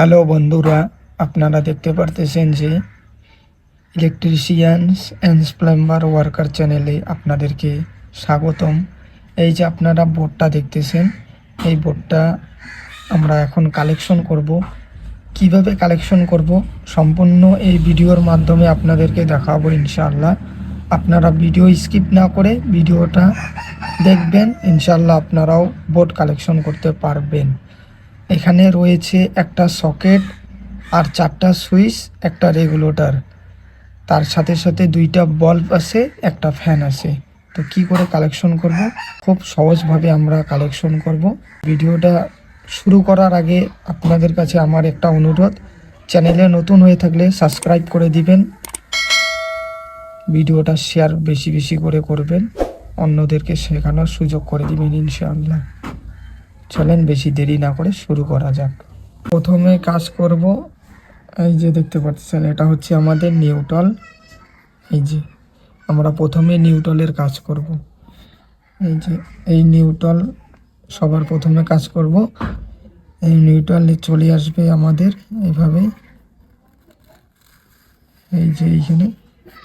Hello বন্ধুরা, আপনারা দেখতে পারতেছেন যে ইলেকট্রিশিয়ানস অ্যান্ড প্লাম্বার ওয়ার্কার চ্যানেলে আপনাদেরকে স্বাগতম। এই যে আপনারা বোর্ডটা দেখতেছেন, এই বোর্ডটা আমরা এখন কালেকশন করব। কীভাবে কালেকশন করব? সম্পূর্ণ এই ভিডিওর মাধ্যমে আপনাদেরকে দেখাবো ইনশাআল্লাহ। আপনারা ভিডিও স্কিপ না করে ভিডিওটা দেখবেন, ইনশাআল্লাহ আপনারাও বোর্ড কালেকশন করতে পারবেন। এখানে রয়েছে একটা সকেট আর চারটা সুইচ, একটা রেগুলেটর। তার সাথে সাথে দুইটা বাল্ব আছে, একটা ফ্যান আছে। তো কি করে কালেকশন করব? খুব সহজভাবে আমরা কালেকশন করব। ভিডিওটা শুরু করার আগে আপনাদের কাছে আমার একটা অনুরোধ, চ্যানেলে নতুন হয়ে থাকলে সাবস্ক্রাইব করে দিবেন। ভিডিওটা শেয়ার বেশি বেশি করে করবেন। অন্যদেরকে শেখানোর সুযোগ করে দিবেন, ইনশাআল্লাহ। চলেন বেশি দেরি না করে শুরু করা যাক। প্রথমে কাজ করব, এই যে দেখতে পাচ্ছেন, এটা হচ্ছে আমাদের নিউটল এই যে, আমরা প্রথমে নিউটলের কাজ করব। এই যে, এই নিউটল সবার প্রথমে কাজ করব। এই নিউটলে চলে আসবে আমাদের এইভাবে এই যে, এইখানে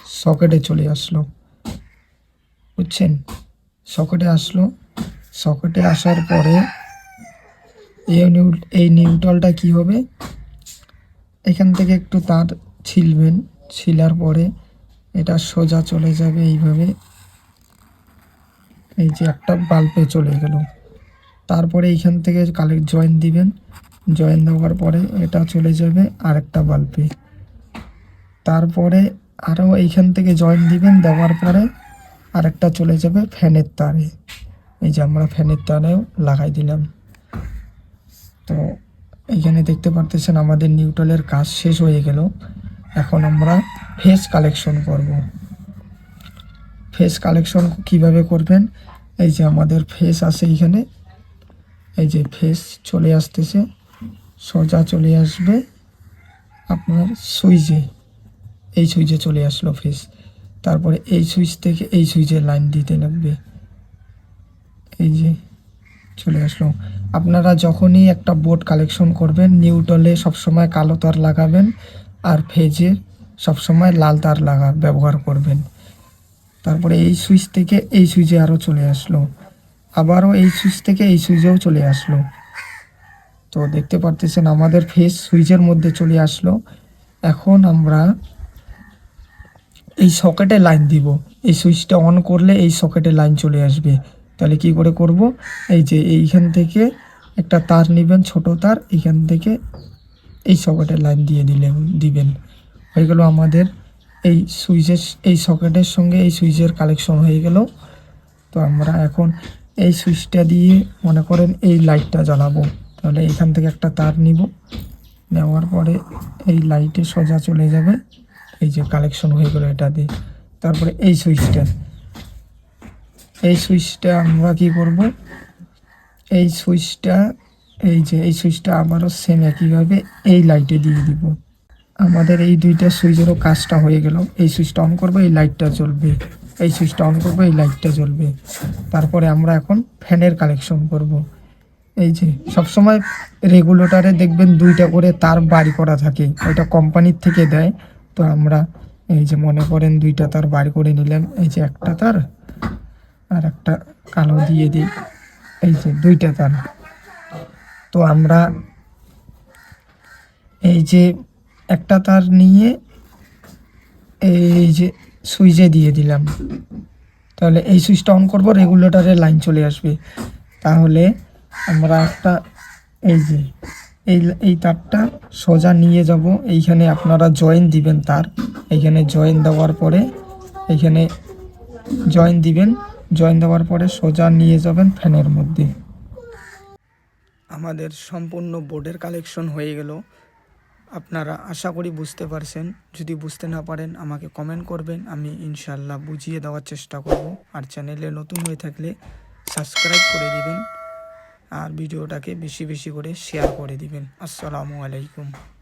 সকেটে চলে আসলো। বুঝছেন? সকেটে আসলো। সকেটে আসার পরে এই নিউ, এই নিউট্রালটা কি হবে? এখান থেকে একটু তার ছিলবেন, ছিলার পরে এটা সোজা চলে যাবে এইভাবে। এই যে একটা বাল্বে চলে গেল। তারপরে এইখান থেকে কালেক্ট জয়েন দিবেন। জয়েন দেওয়ার পরে এটা চলে যাবে আরেকটা বাল্বে। তারপরে আরও এইখান থেকে জয়েন দিবেন, দেওয়ার পরে আরেকটা চলে যাবে ফ্যানের তারে। এই যে আমরা ফ্যানের তারেও লাগাই দিলাম। তো এইখানে দেখতে পারতেছেন আমাদের নিউট্রালের কাজ শেষ হয়ে গেল। এখন আমরা ফেস কালেকশন করব। ফেস কালেকশন কীভাবে করবেন? এই যে আমাদের ফেস আছে এইখানে। এই যে ফেস চলে আসতেছে। সোজা চলে আসবে আপনার সুইচে। এই সুইচে চলে আসলো ফেস তারপরে এই সুইচ থেকে এই সুইচে লাইন দিতে লাগবে। এই যে চলে আসলো। আপনারা যখনই একটা বোর্ড কালেকশন করবেন নিউটলে সবসময় কালো তার লাগাবেন আর ফেজে সবসময় লাল তার লাগা, ব্যবহার করবেন। তারপরে এই সুইচ থেকে এই সুইচে আরও চলে আসলো। আবারও এই সুইচ থেকে এই সুইচেও চলে আসলো। তো দেখতে পারতেছেন আমাদের ফেস সুইচের মধ্যে চলে আসলো। এখন আমরা এই সকেটে লাইন দিব। এই সুইচটা অন করলে এই সকেটে লাইন চলে আসবে। তাহলে কি করে করব? এই যে এইখান থেকে একটা তার নেবেন, ছোট তার, এইখান থেকে এই সকেটে লাইন দিয়ে দিলেন দিবেন। হয়ে গেল আমাদের এই সুইচের এই সকেটের সঙ্গে এই সুইচের কালেকশন হয়ে গেল। তো আমরা এখন এই সুইচটা দিয়ে মনে করেন এই লাইটটা জ্বালাবো। তাহলে এখান থেকে একটা তার নিব। নেওয়ার পরে এই লাইটে সোজা চলে যাবে। এই যে কালেকশন হয়ে গেল এটা দিয়ে। তারপরে এই সুইচটা। এই সুইচটা আমরা কি করব? এই সুইচটা, এই যে এই সুইচটা আবারও সেম একইভাবে এই লাইটে দিয়ে দিব। আমাদের এই দুইটা সুইচেরও কাজটা হয়ে গেল। এই সুইচটা অন করব, এই লাইটটা জ্বলবে। এই সুইচটা অন করব, এই লাইটটা জ্বলবে। তারপরে আমরা এখন ফ্যানের কালেকশন করব। এই যে সবসময় রেগুলেটরে দেখবেন দুইটা করে তার বাড়ি করা থাকে। ওইটা কোম্পানির থেকে দেয়। তো আমরা এই যে মনে করেন দুইটা তার বাড়ি করে নিলাম। এই যে একটা তার আর একটা কালো দিয়ে দিই। এই যে দুইটা তার তো আমরা এই যে একটা তার নিয়ে এই যে সুইচে দিয়ে দিলাম। তাহলে এই সুইচটা অন করব রেগুলেটরের লাইন চলে আসবে। তাহলে আমরা একটা এই যে এই এই তারটা সোজা নিয়ে যাব। এইখানে আপনারা জয়েন দিবেন তার। এইখানে জয়েন দেওয়ার পরে এইখানে জয়েন দিবেন। জয়েন দেওয়ার পরে সোজা নিয়ে যাবেন ফ্যানের মধ্যে। আমাদের সম্পূর্ণ বোর্ডের কালেকশন হয়ে গেল। আপনারা আশা করি বুঝতে পারছেন। যদি বুঝতে না পারেন, আমাকে কমেন্ট করবেন। আমি ইনশাল্লাহ বুঝিয়ে দেওয়ার চেষ্টা করব। আর চ্যানেলে নতুন হয়ে থাকলে সাবস্ক্রাইব করে দিবেন। আর ভিডিওটাকে বেশি বেশি করে শেয়ার করে দিবেন। আসসালামু আলাইকুম।